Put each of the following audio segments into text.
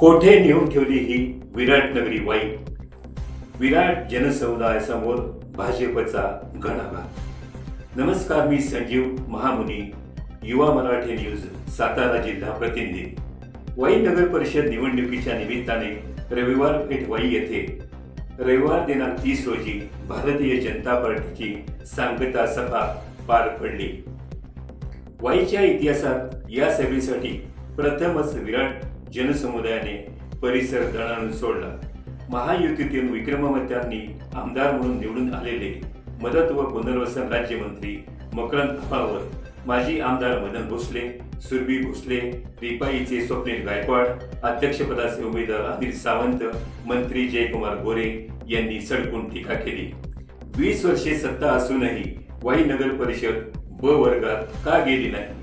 कोठे नेऊन ठेवली ही विराट नगरी वाई विराट जनसमुदायासमोर भाजपचा घणाघात नमस्कार मी संजीव महामुनी युवा मराठी न्यूज सातारा जिल्हा प्रतिनिधी. वाई नगर परिषद निवडणुकीच्या निमित्ताने रविवार पेठ वाई येथे. रविवार दिनांक तीस रोजी भारतीय जनता पार्टीची सांगता सभा पार पडली. वाईच्या इतिहासात या सभेसाठी प्रथमच विराट जनसमुदायाने परिसर दणाणून सोडला. महायुतीतून विक्रममत्यांनी आमदार म्हणून निवडून आलेले मदत व पुनर्वसन राज्यमंत्री मकरंद अफावत माजी आमदार मदन भोसले सुरभी भोसले रिपाईचे स्वप्नील गायकवाड अध्यक्षपदाचे उमेदवार अनिल सावंत मंत्री जयकुमार गोरे यांनी सडकून टीका केली. वीस वर्षे सत्ता असूनही वाई नगर परिषद ब वर्गात का गेली नाही?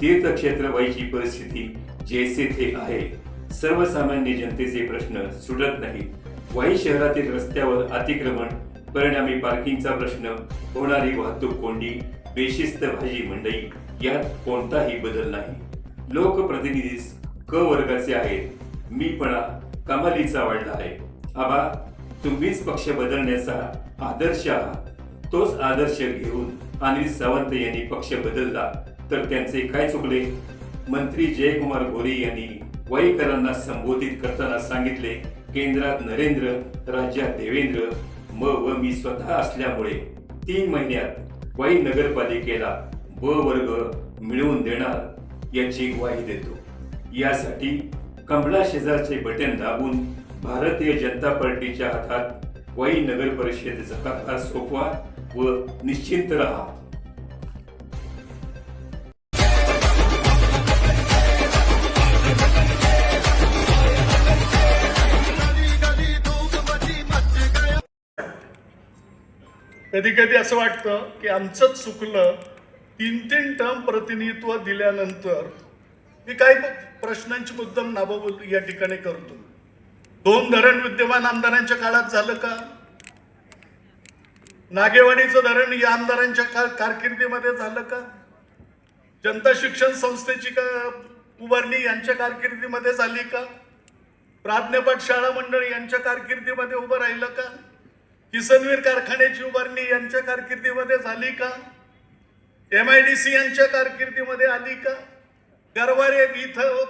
तीर्थक्षेत्र व्हायची परिस्थिती जैसे थे आहे. सर्वसामान्य जनतेचे प्रश्न सुटत नाहीत. वाई शहरातील रस्त्यावर अतिक्रमण परिणामी पार्किंगचा प्रश्न होणारी वाहतूक कोंडी बेशिस्त भाजी मंडई यात कोणताही बदल नाही. लोकप्रतिनिधीस क वर्गाचे आहेत. मीपणा कमालीचा वाढला आहे. आबा तुम्हीच पक्ष बदलण्याचा आदर्श आहात. तोच आदर्श घेऊन अनिल सावंत यांनी पक्ष बदलला. तर त्यांचे काय चुकले? मंत्री जयकुमार गोरे यांनी वाईकरांना संबोधित करताना सांगितले केंद्रात नरेंद्र राज्यात देवेंद्र म व मी स्वतः असल्यामुळे तीन महिन्यात वाई नगरपालिकेला ब वर्ग मिळवून देणार याची ग्वाही देतो. यासाठी कमला शेजारचे बटन दाबून भारतीय जनता पार्टीच्या हातात वाई नगर परिषदेचा कारभार सोपवा व निश्चिंत राहा. कधी कधी असं वाटतं की आमचंच चुकलं तीन तीन टर्म प्रतिनिधित्व दिल्यानंतर मी काही प्रश्नांची मुद्दाम नाबोल या ठिकाणी करतो. दोन धरण विद्यमान आमदारांच्या काळात झालं का? नागेवाडीचं धरण या आमदारांच्या का- कारकिर्दीमध्ये झालं का? जनता शिक्षण संस्थेची का उभारणी यांच्या कारकिर्दीमध्ये झाली का? प्राज्ञपाठ शाळा मंडळ यांच्या कारकिर्दीमध्ये उभं राहिलं का? किसनवीर कारखान्याची उभारणी यांच्या कारकिर्दीमध्ये झाली का? एम आय डी सी यांच्या कारकिर्दीमध्ये आली का? गरवारे इथं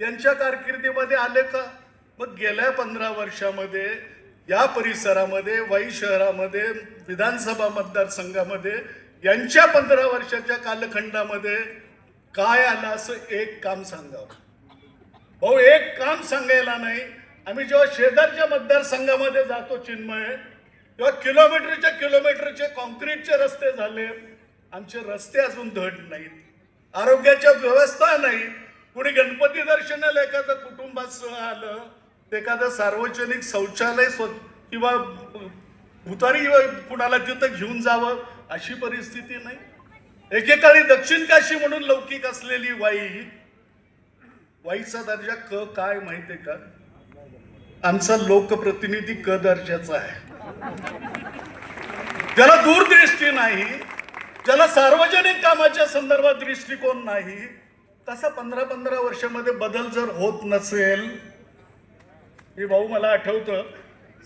यांच्या कारकिर्दीमध्ये आले का? मग गेल्या पंधरा वर्षामध्ये या परिसरामध्ये वाई शहरामध्ये विधानसभा मतदारसंघामध्ये यांच्या पंधरा वर्षाच्या कालखंडामध्ये काय आलं असं एक काम सांगावं. भाऊ एक काम सांगायला नाही. आम्ही जेव्हा शेजारच्या मतदारसंघामध्ये जातो चिन्मय किंवा किलोमीटरच्या किलोमीटरचे कॉन्क्रीटचे रस्ते झाले. आमचे रस्ते अजून धड नाहीत. आरोग्याच्या व्यवस्था नाही कुणी गणपती दर्शनाला एखादं कुटुंबासह आलं एखादं सार्वजनिक शौचालय स्व किंवा भुतारी कुणाला तिथं घेऊन जावं अशी परिस्थिती नाही. एकेकाळी दक्षिण काशी म्हणून लौकिक असलेली वाई वाईचा दर्जा क काय माहितीये का? आमचा लोकप्रतिनिधी क दर्जाचा आहे. ज्याला दूरदृष्टी नाही ज्याला सार्वजनिक कामाच्या संदर्भात दृष्टिकोन नाही तसा पंधरा पंधरा वर्षामध्ये बदल जर होत नसेल हे भाऊ मला आठवतं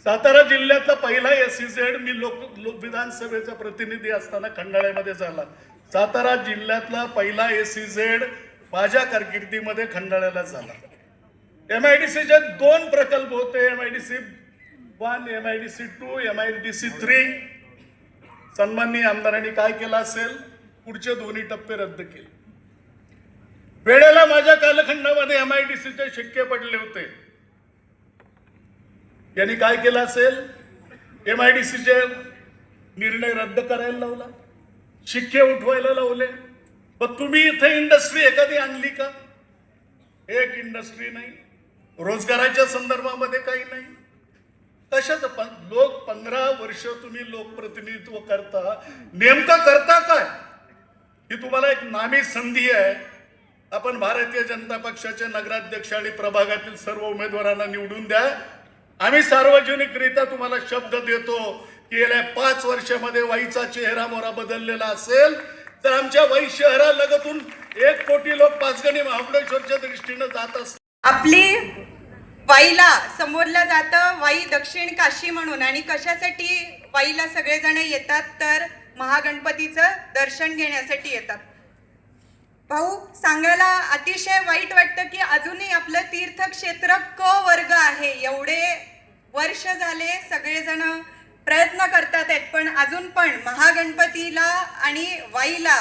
सातारा जिल्ह्यातला पहिला एस झेड मी लोक लोक विधानसभेचा प्रतिनिधी असताना खंडाळ्यामध्ये झाला. सातारा जिल्ह्यातला पहिला एस झेड माझ्या कारकिर्दीमध्ये खंडाळ्याला झाला. एम आय डी सीचे दोन प्रकल्प होते. M I D C one M I D C two M I D C three सन्माननीय आमदारांनी काय केलं असेल? पुढचे दोन्ही टप्पे रद्द केले. वेळेला माझ्या कालखंडामध्ये एम आय डी सीचे शिक्के पडले होते. यांनी काय केलं असेल? एम आय डी सीचे निर्णय रद्द करायला लावला. शिक्के उठवायला लावले. पण तुम्ही इथे इंडस्ट्री एखादी आणली का? एक इंडस्ट्री नाही. रोजगाराच्या संदर्भामध्ये काही नाही. कशाच पण लोक पंधरा वर्ष तुम्ही लोकप्रतिनिधित्व करता नेमकं करता काय? ही तुम्हाला एक नामी संधी आहे. आपण भारतीय जनता पक्षाचे नगराध्यक्ष आणि प्रभागातील सर्व उमेदवारांना निवडून द्या. आम्ही सार्वजनिकरित्या तुम्हाला शब्द देतो की गेल्या पाच वर्षामध्ये वाईचा चेहरा मोरा बदललेला असेल तर आमच्या वाई शहरालगतून एक कोटी लोक पाचगणी महाबळेश्वरच्या दृष्टीनं जात असतात. आपली वाईला समोरलं जातं वाई दक्षिण काशी म्हणून. आणि कशासाठी वाईला सगळेजण येतात? तर महागणपतीचं दर्शन घेण्यासाठी येतात. भाऊ सांगायला अतिशय वाईट वाटतं की अजूनही आपलं तीर्थक्षेत्र क वर्ग आहे. एवढे वर्ष झाले सगळेजण प्रयत्न करतात आहेत पण अजून पण महागणपतीला आणि वाईला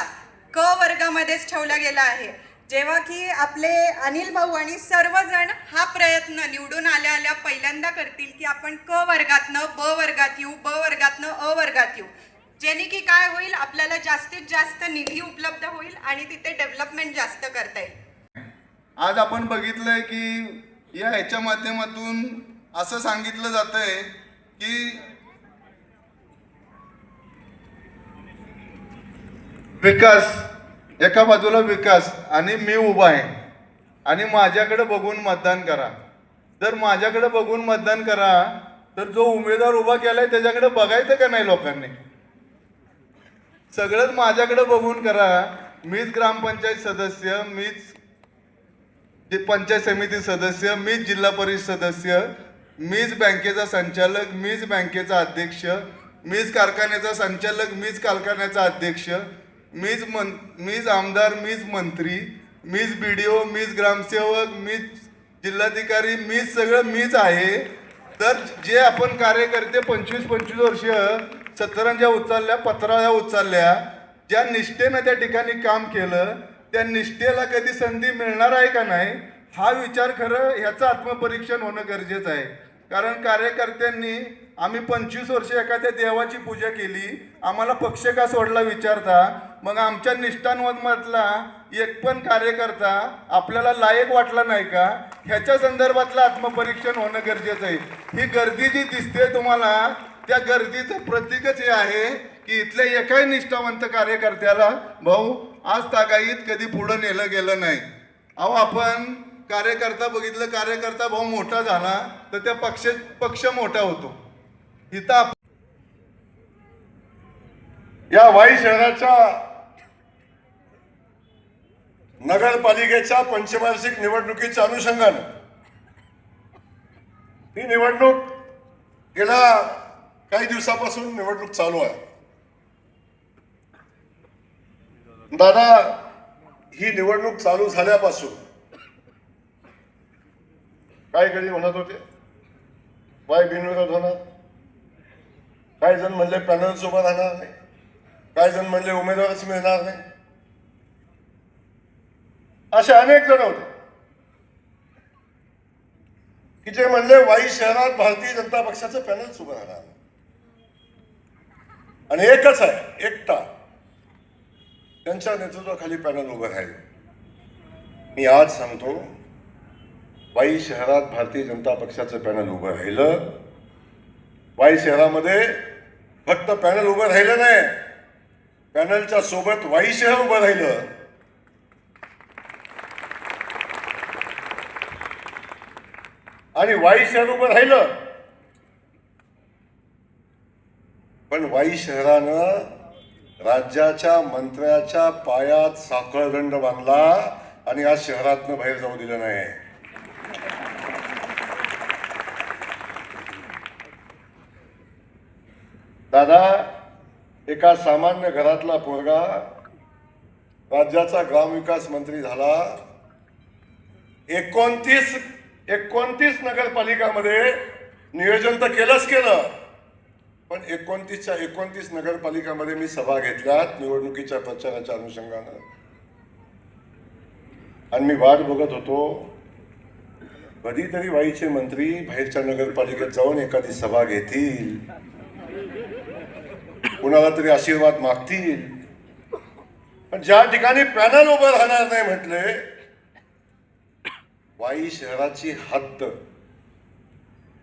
क वर्गामध्येच ठेवला गेला आहे. जेव्हा की आपले अनिल भाऊ आणि सर्वजण हा प्रयत्न निवडून आल्या आल्या पहिल्यांदा करतील की आपण क वर्गातनं ब वर्गात येऊ ब वर्गातनं अ वर्गात येऊ. जेणे की काय होईल आपल्याला जास्तीत जास्त निधी उपलब्ध होईल आणि तिथे डेव्हलपमेंट जास्त करता येईल. आज आपण बघितलंय की या ह्याच्या माध्यमातून असं सांगितलं जातंय की विकास एका बाजूला विकास आणि मी उभा आहे. आणि माझ्याकडे बघून मतदान करा. जर माझ्याकडे बघून मतदान करा तर जो उमेदवार उभा केला आहे त्याच्याकडे बघायचं का नाही लोकांनी? सगळंच माझ्याकडे बघून करा. मीच ग्रामपंचायत सदस्य मीच पंचायत समिती सदस्य मीच जिल्हा परिषद सदस्य मीच बँकेचा संचालक मीच बँकेचा अध्यक्ष मीच कारखान्याचा संचालक मीच कारखान्याचा अध्यक्ष मीच मन मीच आमदार मीच मंत्री मीच बी डी ओ मीच ग्रामसेवक मीच जिल्हाधिकारी मीच सगळं मीच आहे. तर जे आपण कार्यकर्ते पंचवीस पंचवीस वर्ष सत्तरांच्या उचलल्या पत्राळ्या उचलल्या ज्या निष्ठेनं त्या ठिकाणी काम केलं त्या निष्ठेला कधी संधी मिळणार आहे का नाही हा विचार खरं ह्याचं आत्मपरीक्षण होणं गरजेचं आहे. कारण कार्यकर्त्यांनी आम्ही पंचवीस वर्ष एखाद्या देवाची पूजा केली आम्हाला पक्ष का सोडला विचारता मग आमच्या निष्ठांमधला एक पण कार्यकर्ता आपल्याला लायक वाटला नाही का? ह्याच्या संदर्भातलं आत्मपरीक्षण होणं गरजेचं आहे. ही गर्दी जी दिसते तुम्हाला त्या गर्दीचं प्रतीकच हे आहे की इथल्या एकाही निष्ठावंत कार्यकर्त्याला भाऊ आज तागाईत कधी पुढं नेलं गेलं नाही. अहो आपण कार्यकर्ता बघितलं कार्यकर्ता भाऊ मोठा झाला तर त्या पक्ष पक्ष मोठा होतो. इथं आप- या वाई शहराच्या नगरपालिकेच्या पंचवार्षिक निवडणुकीच्या अनुषंगानं ही निवडणूक गेल्या काही दिवसापासून निवडणूक चालू आहे. दादा ही निवडणूक चालू झाल्यापासून काय कधी म्हणत होते? वाय बिनविरोध होणार? काही जण म्हणले पॅनल सोबत राहणार नाही. काही जण म्हणले उमेदवारच मिळणार नाही. असे अनेक जण होते. की जे म्हणले वाई शहरात भारतीय जनता पक्षाचं पॅनल उभं राहणार आणि एकच आहे एकटा त्यांच्या नेतृत्वाखाली पॅनल उभं राहील. मी आज सांगतो वाई शहरात भारतीय जनता पक्षाचं पॅनल उभं राहिलं. वाई शहरामध्ये फक्त पॅनल उभं राहिलं नाही. पॅनलच्या सोबत वाई शहर उभं राहिलं. आणि वाई शहर उभं राहिलं. पण वाई शहरानं राज्याच्या मंत्र्याच्या पायात साखळदंड बांधला आणि आज शहरातनं बाहेर जाऊ दिलं नाही. दादा एका सामान्य घरातला पोरगा राज्याचा ग्रामविकास मंत्री झाला. एकोणतीस एकोणतीस नगरपालिकामध्ये नियोजन तर केलंच केलं. पण एकोणतीसच्या एकोणतीस नगरपालिकामध्ये मी सभा घेतल्यात निवडणुकीच्या प्रचाराच्या अनुषंगानं. आणि मी वाट बघत होतो कधीतरी वाईचे मंत्री बाहेरच्या नगरपालिकेत जाऊन एखादी सभा घेतील. कुणाला तरी आशीर्वाद मागतील. पण ज्या ठिकाणी पॅनल उभं राहणार नाही म्हटले वाई शहराची हद्द.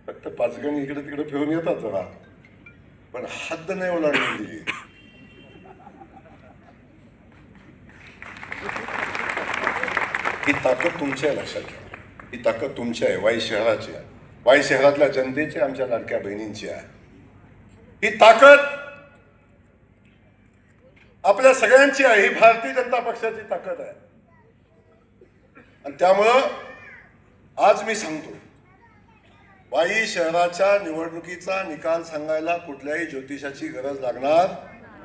फक्त पाचगणी इकडे तिकडे फिरून येतात जरा. पण हद्द नाही ओलांडून दिली. ही ताकद तुमची आहे लक्षात घ्या ही ताकद तुमची आहे. वाई शहराची आहे. वाई शहरातल्या जनतेची आमच्या लाडक्या बहिणींची आहे. ही ताकद आपल्या सगळ्यांची आहे. ही भारतीय जनता पक्षाची ताकद आहे. आणि त्यामुळं आज मी सांगतो वाई शहराच्या निवडणुकीचा निकाल सांगायला कुठल्याही ज्योतिषाची गरज लागणार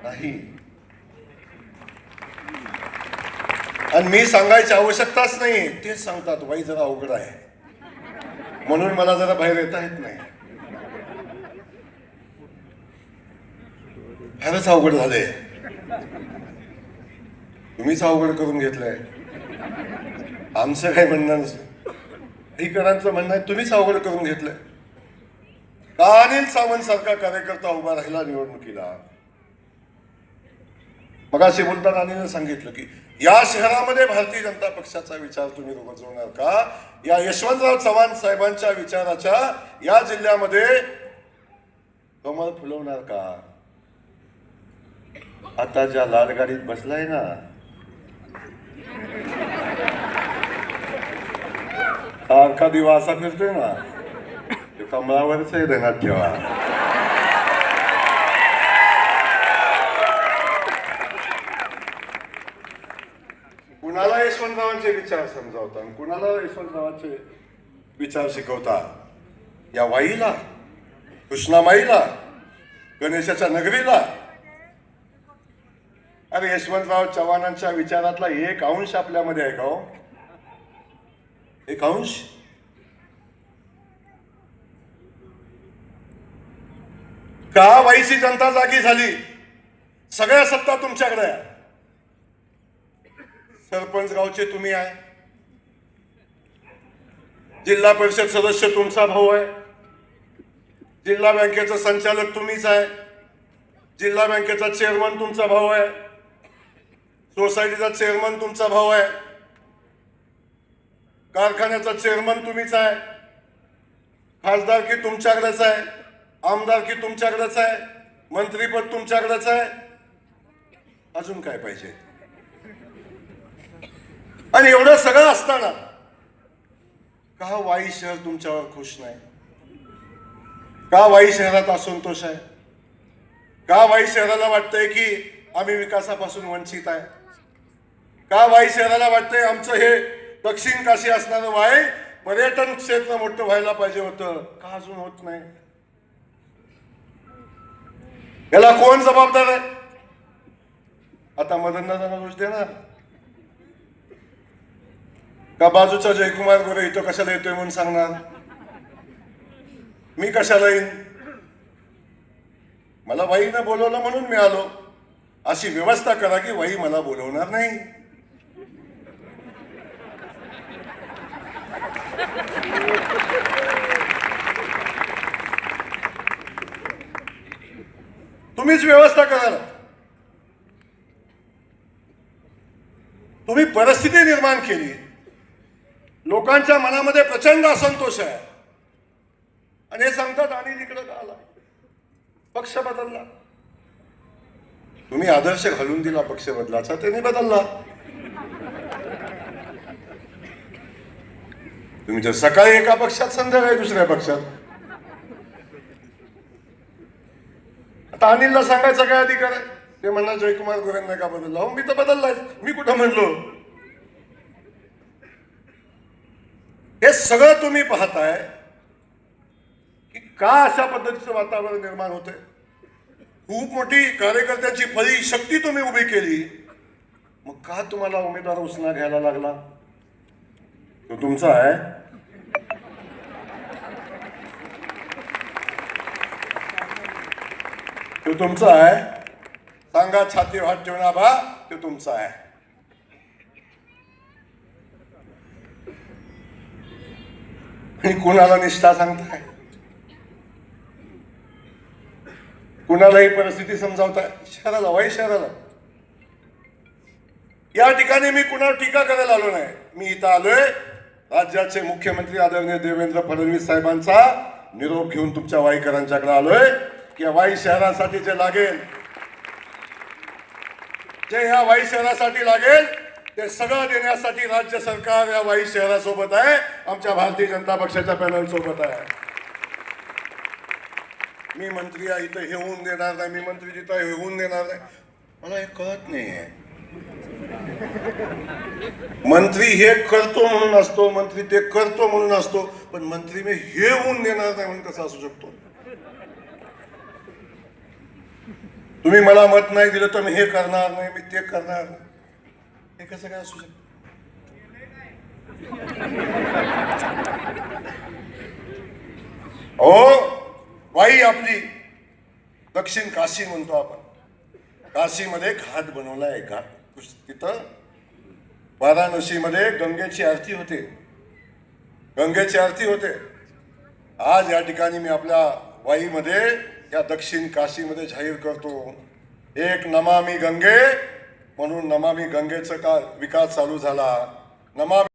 नाही. आणि मी सांगायची आवश्यकताच नाही तेच सांगतात वाई जरा अवघड आहे. म्हणून मला जरा बाहेर येता येत नाही. खरंच अवघड झालंय. तुम्हीच अवघड करून घेतलंय. आमचं काय म्हणणं इकडांचं म्हणणं आहे तुम्हीच अवघड करून घेतलंय. का अनिल सावंत सारखा कार्यकर्ता उभा राहिला निवडणुकीला. मग असे बोलताना अनिलनं सांगितलं की या शहरामध्ये भारतीय जनता पक्षाचा विचार तुम्ही रुजवणार का? या यशवंतराव चव्हाण साहेबांच्या विचाराच्या या जिल्ह्यामध्ये कमळ फुलवणार का? आता ज्या लाल गाडीत बसलाय ना सारखा दिवा असा फिरतोय ना तो कमळावरच आहे धनात ठेवा. कुणाला यशवंतरावांचे विचार समजावता आणि कुणाला यशवंतरावांचे विचार शिकवता? या वाईला कृष्णामाईला गणेशाच्या नगरीला अरे यशवंतराव चव्हाणांच्या विचारातला एक अंश आपल्यामध्ये आहे का हो? एक अंश? का वाईची जनता जागी झाली? सगळ्या सत्ता तुमच्याकडे आहे. सरपंच गावचे तुम्ही आहे. जिल्हा परिषद सदस्य तुमचा भाऊ आहे. जिल्हा बँकेचा संचालक तुम्हीच आहे. जिल्हा बँकेचा चेअरमन तुमचा भाऊ आहे. सोसायटीचा चेअरमन तुमचा भाऊ आहे. कारखान्याचा चेअरमन तुम्हीच आहे. खासदार की तुमच्याकडेच आहे. आमदार की तुमच्याकडेच आहे. मंत्रीपद तुमच्याकडेच आहे. अजून काय पाहिजे? आणि एवढं सगळं असताना का वाई शहर तुमच्यावर खुश नाही? का वाई शहरात असंतोष आहे? का वाई शहराला वाटतंय की आम्ही विकासापासून वंचित आहे? का वाई शहराला वाटतंय आमचं हे दक्षिण काशी असणारं वाई पर्यटन क्षेत्र मोठं व्हायला पाहिजे होतं? का अजून होत नाही? याला कोण जबाबदार आहे? आता मदन दादांना दोष देणार? का बाजूचा जयकुमार गोरे इथं कशाला येतोय म्हणून सांगणार? मी कशाला येईन? मला वाईनं बोलवलं म्हणून मी आलो. अशी व्यवस्था करा की वाई मला बोलवणार नाही. तुम्हीच व्यवस्था कराल. तुम्ही परिस्थिती निर्माण केली. लोकांच्या मनामध्ये प्रचंड असंतोष आहे. आणि हे सांगतात आणि तिकडे का आला. पक्ष बदलला. तुम्ही आदर्श घालून दिला पक्ष बदलाचा त्यांनी बदलला. तुम्ही जर सकाळी एका पक्षात संध्याकाळी दुसऱ्या पक्षात. आता अनिलला सांगायचा काय अधिकार आहे? ते म्हणणार जयकुमार गोरेंना का बदलला हो मी तर बदललाय. मी कुठं म्हणलो? हे सगळं तुम्ही पाहताय की का अशा पद्धतीचं वातावरण निर्माण होतंय? खूप मोठी कार्यकर्त्यांची फळी शक्ती तुम्ही उभी केली. मग का तुम्हाला उमेदवार उसना घ्यायला लागला? तो तुमचा आहे. तो तुमचा आहे. सांगा छाती हात ठेवून आबा तो तुमचा आहे. आणि कुणाला निष्ठा सांगताय? कुणालाही परिस्थिती समजावताय? शहराला वाई शहराला. या ठिकाणी मी कुणावर टीका करायला आलो नाही. मी इथं आलोय राज्याचे मुख्यमंत्री आदरणीय देवेंद्र फडणवीस साहेबांचा निरोप घेऊन तुमच्या वाईकरांच्याकडे आलोय की या वाई शहरासाठी जे लागेल जे ह्या वाई शहरासाठी लागेल ते सगळं देण्यासाठी राज्य सरकार या वाई शहरासोबत आहे आमच्या भारतीय जनता पक्षाच्या पॅनल सोबत आहे. मी मंत्री इथं हे होऊन देणार नाही मी मंत्री तिथं हे होऊन देणार नाही. मला हे कळत नाही आहे मंत्री हे करतो म्हणून असतो मंत्री ते करतो म्हणून असतो पण मंत्री मी हे होऊन देणार नाही म्हणून कसं असू शकतो? तुम्ही मला मत नाही दिलं तर मी हे करणार नाही मी ते करणार नाही. हे कसं काय असू शकतं? हो वाई आपली दक्षिण काशी म्हणतो आपण. काशीमध्ये घाट बनवलाय घाट तिथं वाराणसीमध्ये गंगेची आरती होते. गंगेची आरती होते. आज या ठिकाणी मी आपल्या वाईमध्ये या दक्षिण काशीमध्ये जाहीर करतो. एक नमामी गंगे म्हणून नमामी गंगेचं का विकास चालू झाला. नमामी